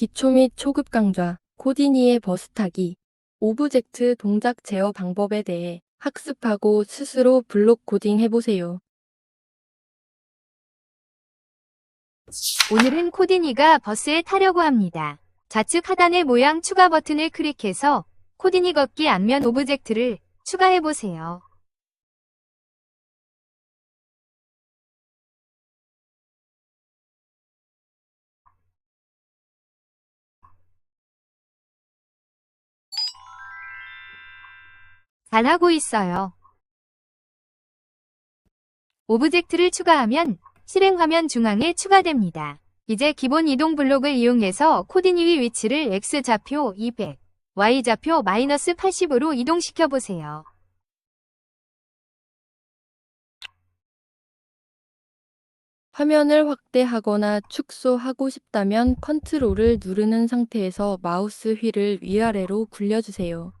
기초 및 초급 강좌, 코디니의 버스 타기, 오브젝트 동작 제어 방법에 대해 학습하고 스스로 블록 코딩 해보세요. 오늘은 코디니가 버스에 타려고 합니다. 좌측 하단의 모양 추가 버튼을 클릭해서 코디니 걷기 앞면 오브젝트를 추가해보세요. 잘하고 있어요. 오브젝트를 추가하면 실행 화면 중앙에 추가됩니다. 이제 기본 이동 블록을 이용해서 코디니의 위치를 X좌표 200, Y좌표 마이너스 80으로 이동시켜 보세요. 화면을 확대하거나 축소하고 싶다면 컨트롤을 누르는 상태에서 마우스 휠을 위아래로 굴려주세요.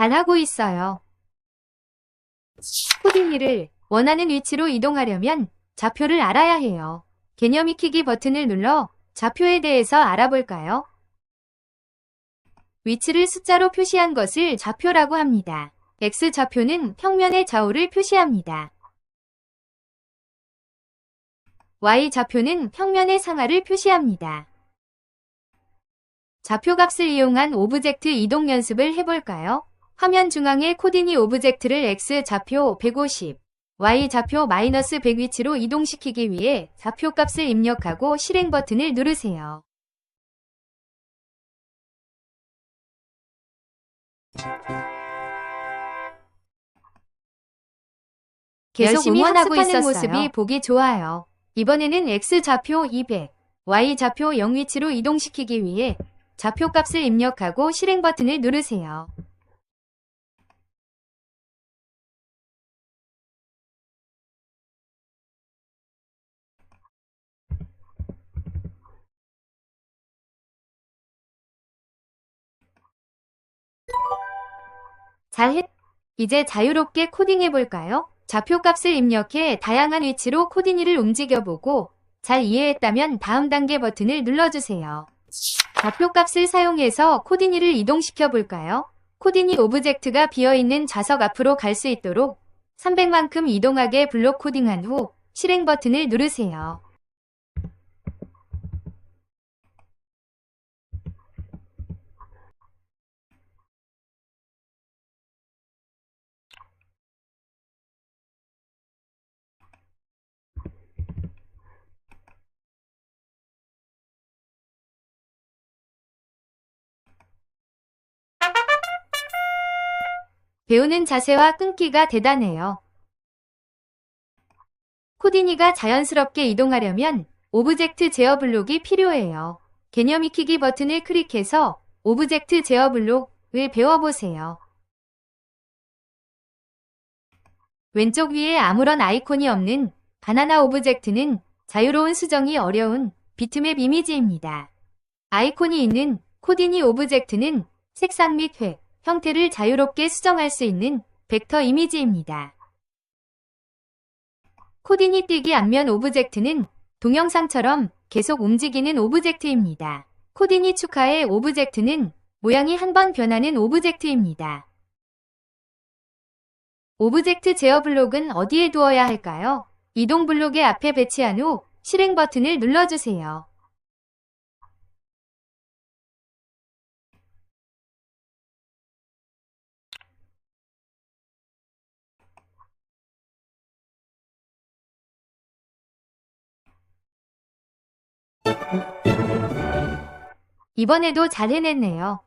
잘하고 있어요. 코디니를 원하는 위치로 이동하려면 좌표를 알아야 해요. 개념 익히기 버튼을 눌러 좌표에 대해서 알아볼까요? 위치를 숫자로 표시한 것을 좌표라고 합니다. X좌표는 평면의 좌우를 표시합니다. Y좌표는 평면의 상하를 표시합니다. 좌표 값을 이용한 오브젝트 이동 연습을 해볼까요? 화면 중앙에 코디니 오브젝트를 X좌표 150, Y좌표 마이너스 100 위치로 이동시키기 위해 좌표 값을 입력하고 실행 버튼을 누르세요. 계속 열심히 응원하고 있었어요. 모습이 보기 좋아요. 이번에는 X좌표 200, Y좌표 0 위치로 이동시키기 위해 좌표 값을 입력하고 실행 버튼을 누르세요. 잘했. 이제 자유롭게 코딩해 볼까요? 좌표 값을 입력해 다양한 위치로 코디니를 움직여보고 잘 이해했다면 다음 단계 버튼을 눌러주세요. 좌표 값을 사용해서 코디니를 이동시켜 볼까요? 코디니 오브젝트가 비어있는 좌석 앞으로 갈 수 있도록 300만큼 이동하게 블록 코딩한 후 실행 버튼을 누르세요. 배우는 자세와 끈기가 대단해요. 코디니가 자연스럽게 이동하려면 오브젝트 제어 블록이 필요해요. 개념 익히기 버튼을 클릭해서 오브젝트 제어 블록을 배워보세요. 왼쪽 위에 아무런 아이콘이 없는 바나나 오브젝트는 자유로운 수정이 어려운 비트맵 이미지입니다. 아이콘이 있는 코디니 오브젝트는 색상 및 획, 형태를 자유롭게 수정할 수 있는 벡터 이미지입니다. 코디니 띄기 앞면 오브젝트는 동영상처럼 계속 움직이는 오브젝트입니다. 코디니 축하의 오브젝트는 모양이 한 번 변하는 오브젝트입니다. 오브젝트 제어 블록은 어디에 두어야 할까요? 이동 블록의 앞에 배치한 후 실행 버튼을 눌러주세요. 이번에도 잘 해냈네요.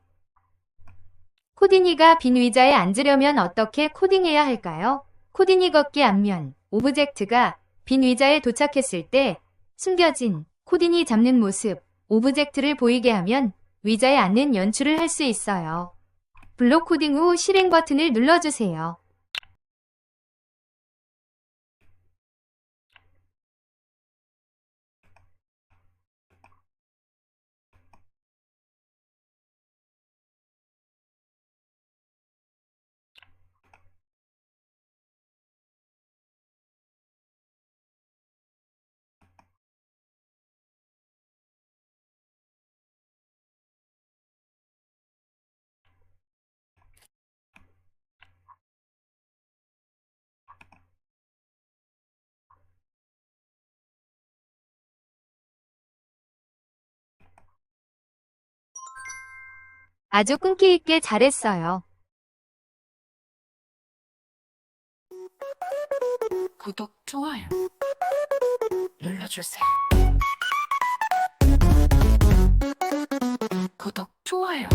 코디니가 빈 의자에 앉으려면 어떻게 코딩해야 할까요? 코디니 걷기 앞면 오브젝트가 빈 의자에 도착했을 때 숨겨진 코디니 잡는 모습 오브젝트를 보이게 하면 의자에 앉는 연출을 할 수 있어요. 블록 코딩 후 실행 버튼을 눌러주세요. 아주 끈기 있게 잘했어요. 구독, 좋아요 눌러주세요. 구독, 좋아요.